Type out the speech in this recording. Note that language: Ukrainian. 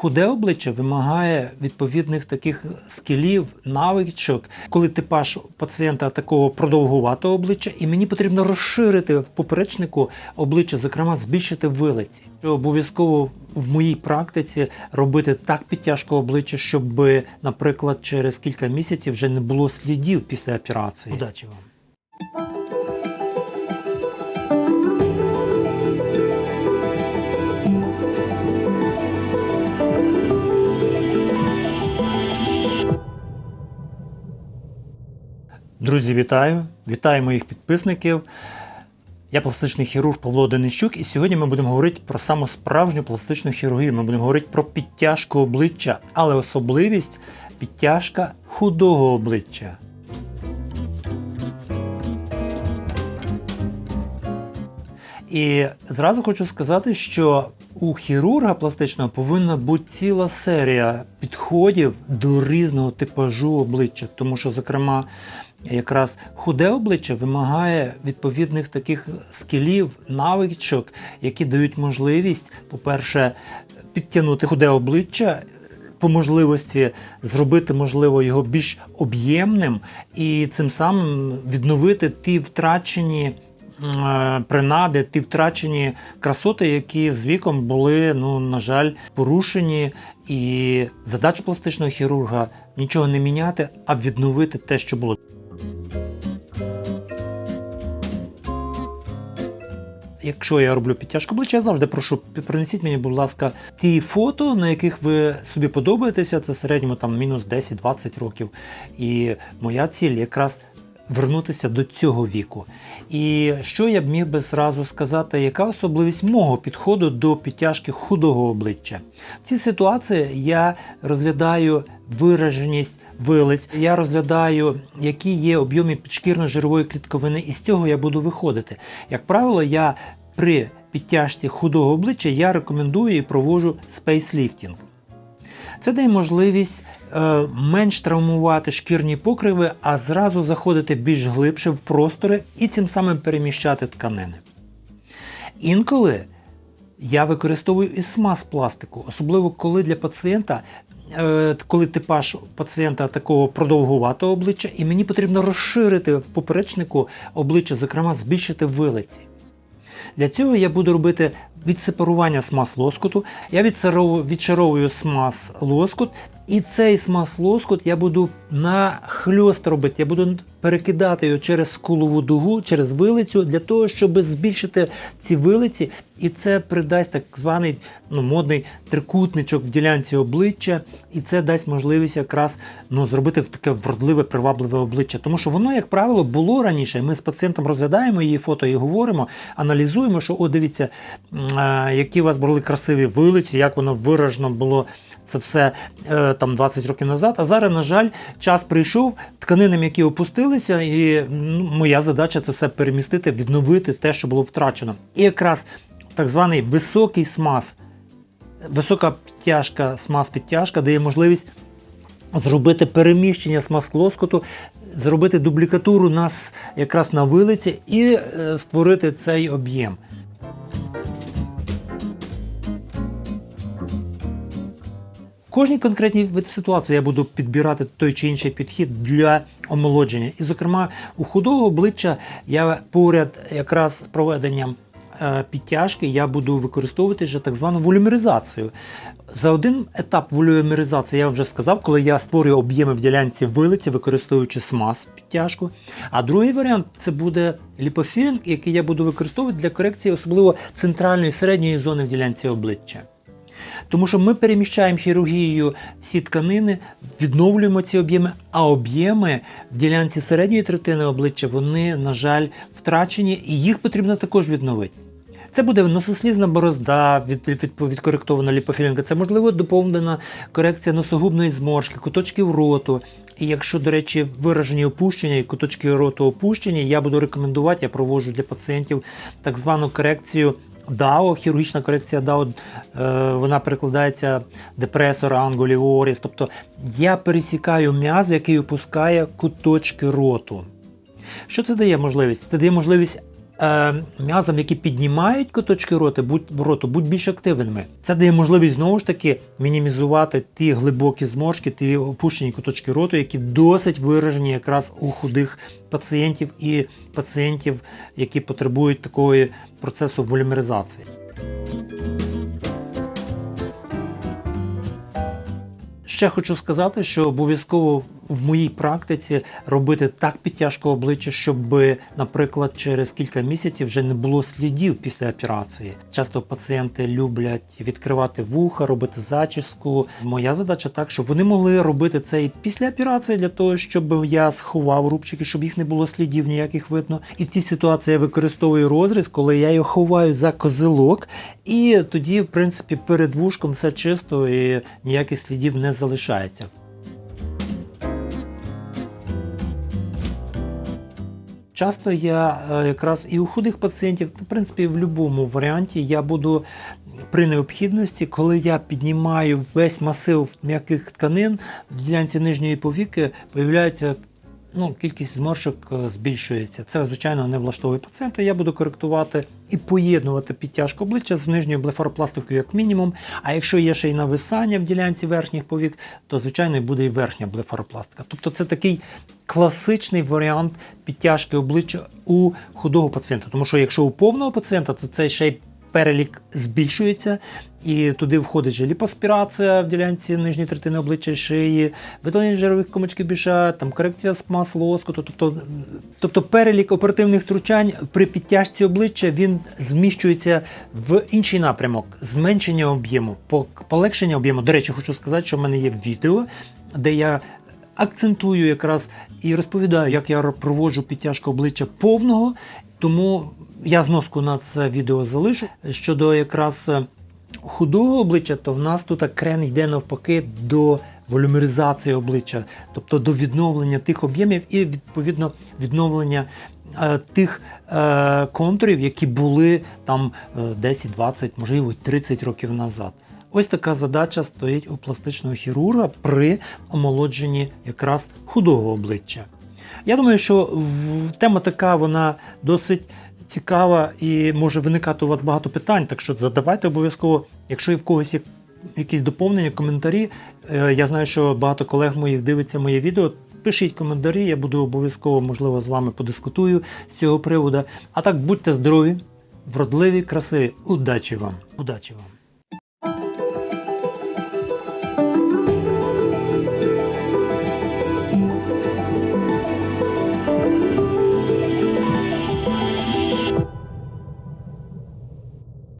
Худе обличчя вимагає відповідних таких скілів, навичок, коли типаж пацієнта такого продовгуватого обличчя, і мені потрібно розширити в поперечнику обличчя, зокрема збільшити вилиці. Що обов'язково в моїй практиці робити так підтяжку обличчя, щоб, наприклад, через кілька місяців вже не було слідів після операції. Удачі вам! Друзі, вітаю! Вітаю моїх підписників. Я пластичний хірург Павло Денищук, і сьогодні ми будемо говорити про саму справжню пластичну хірургію. Ми будемо говорити про підтяжку обличчя, але особливість підтяжка худого обличчя. І зразу хочу сказати, що у хірурга пластичного повинна бути ціла серія підходів до різного типажу обличчя, тому що, зокрема, якраз худе обличчя вимагає відповідних таких скілів, навичок, які дають можливість, по-перше, підтягнути худе обличчя. По можливості зробити, можливо, його більш об'ємним і цим самим відновити ті втрачені е, принади, ті втрачені красоти, які з віком були, ну, на жаль, порушені. І задача пластичного хірурга нічого не міняти, а відновити те, що було. Якщо я роблю підтяжку обличчя, я завжди прошу принесіть мені, будь ласка, ті фото, на яких ви собі подобаєтеся. Це середньому там мінус 10-20 років. І моя ціль якраз вернутися до цього віку. І що я б міг би зразу сказати, яка особливість мого підходу до підтяжки худого обличчя? В цій ситуації я розглядаю вираженість вилиць, я розглядаю, які є об'єми підшкірно-жирової клітковини, і з цього я буду виходити. Як правило, я при підтяжці худого обличчя я рекомендую і проводжу спейсліфтінг. Це дає можливість е, менш травмувати шкірні покриви, а зразу заходити більш глибше в простори і цим самим переміщати тканини. Інколи я використовую і смаз пластику, особливо коли для пацієнта, е, коли типаж пацієнта такого продовгуватого обличчя, і мені потрібно розширити в поперечнику обличчя, зокрема збільшити вилиці. Для цього я буду робити відсепарування смаз лоскуту. Я відшаровую смаз лоскут, і цей смаз лоскут я буду нахльост робити. Я буду перекидати його через скулову дугу, через вилицю, для того, щоб збільшити ці вилиці, і це придасть так званий ну, модний трикутничок в ділянці обличчя, і це дасть можливість якраз ну, зробити таке вродливе, привабливе обличчя. Тому що воно, як правило, було раніше. Ми з пацієнтом розглядаємо її фото і говоримо, аналізуємо, що о, дивіться, які у вас були красиві вилиці, як воно виражено було. Це все е, там 20 років назад. А зараз, на жаль, час прийшов, тканини м'які опустилися, і ну, моя задача це все перемістити, відновити те, що було втрачено. І якраз так званий високий смаз, висока підтяжка, смаз підтяжка дає можливість зробити переміщення смаз лоскуту, зробити дублікатуру нас якраз на вилиці і е, створити цей об'єм. Кожній конкретній ситуації я буду підбирати той чи інший підхід для омолодження. І, зокрема, у худого обличчя я поряд якраз проведенням е, підтяжки я буду використовувати вже так звану волюмеризацію. За один етап волюмеризації я вже сказав, коли я створюю об'єми в ділянці вилиці, використовуючи смаз підтяжку. А другий варіант це буде ліпофілінг, який я буду використовувати для корекції, особливо центральної середньої зони в ділянці обличчя. Тому що ми переміщаємо хірургією всі тканини, відновлюємо ці об'єми, а об'єми в ділянці середньої третини обличчя вони, на жаль, втрачені, і їх потрібно також відновити. Це буде носослізна борозда від, від, відкоректована ліпофілінга, це можливо доповнена корекція носогубної зморшки, куточків роту. І якщо, до речі, виражені опущення і куточки роту опущені, я буду рекомендувати, я проводжу для пацієнтів так звану корекцію DAO, хірургічна корекція DAO, е, вона перекладається депресор анголіоріс. Тобто я пересікаю м'яз, який опускає куточки роту. Що це дає можливість? Це дає можливість е, м'язам, які піднімають куточки рота, будь, роту, будь більш активними. Це дає можливість знову ж таки мінімізувати ті глибокі зморшки, ті опущені куточки роту, які досить виражені якраз у худих пацієнтів і пацієнтів, які потребують такої процесу волюмеризації. Ще хочу сказати, що обов'язково в моїй практиці робити так підтяжку обличчя, щоб, наприклад, через кілька місяців вже не було слідів після операції. Часто пацієнти люблять відкривати вуха, робити зачіску. Моя задача так, щоб вони могли робити це і після операції для того, щоб я сховав рубчики, щоб їх не було слідів ніяких видно. І в цій ситуації я використовую розріз, коли я його ховаю за козилок, і тоді, в принципі, перед вушком все чисто і ніяких слідів не залишається. Часто я е, якраз і у худих пацієнтів, в принципі, в будь-якому варіанті я буду при необхідності, коли я піднімаю весь масив м'яких тканин, в ділянці нижньої повіки появляється ну, кількість зморшок е, збільшується. Це, звичайно, не влаштовує пацієнта. Я буду коректувати і поєднувати підтяжку обличчя з нижньою блефаропластикою як мінімум. А якщо є ще й нависання в ділянці верхніх повік, то звичайно буде і верхня блефаропластика. Тобто це такий класичний варіант підтяжки обличчя у худого пацієнта. Тому що якщо у повного пацієнта, то це ще й перелік збільшується, і туди входить ліпоспірація в ділянці нижньої третини обличчя шиї, видалення жирових комочків біша, там корекція мас лоскуту. Тобто, тобто перелік оперативних втручань при підтяжці обличчя він зміщується в інший напрямок, зменшення об'єму, полегшення об'єму. До речі, хочу сказати, що в мене є відео, де я акцентую якраз і розповідаю, як я проводжу підтяжку обличчя повного. Тому я зноску на це відео залишу. Щодо якраз е, худого обличчя, то в нас тут крен йде навпаки до волюмеризації обличчя, тобто до відновлення тих об'ємів і відповідно відновлення е, тих е, контурів, які були там е, 10, 20, можливо, 30 років назад. Ось така задача стоїть у пластичного хірурга при омолодженні якраз худого обличчя. Я думаю, що тема така вона досить цікава і може виникати у вас багато питань. Так що задавайте обов'язково, якщо є в когось є якісь доповнення, коментарі. Е, Я знаю, що багато колег моїх дивиться моє відео. Пишіть коментарі, я буду обов'язково, можливо, з вами подискутую з цього приводу. А так будьте здорові, вродливі, красиві. Удачі вам! Удачі вам!